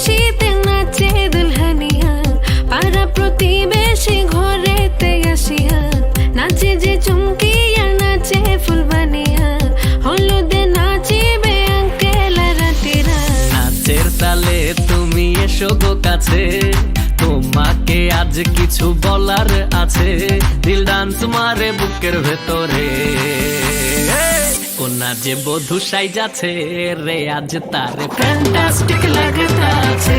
খুশিতে নাচে দুলহানিয়া পাড়া প্রতিবেশী ঘরেতে আসিয়া, নাচে যে চুমকিয়া, নাচে ফুলবানিয়া হলুদে নাচিবে আঙ্কেল রাতিরা নাচের তালে তুমি এসো গো কাছে, তোমাকে আজ কিছু বলার আছে, দিল ডান্স মারে বুকের ভেতরে। কোনা যে বধু সাই যাচ্ছে রে আজ তার ফ্যান্টাস্টিক লাগতাছে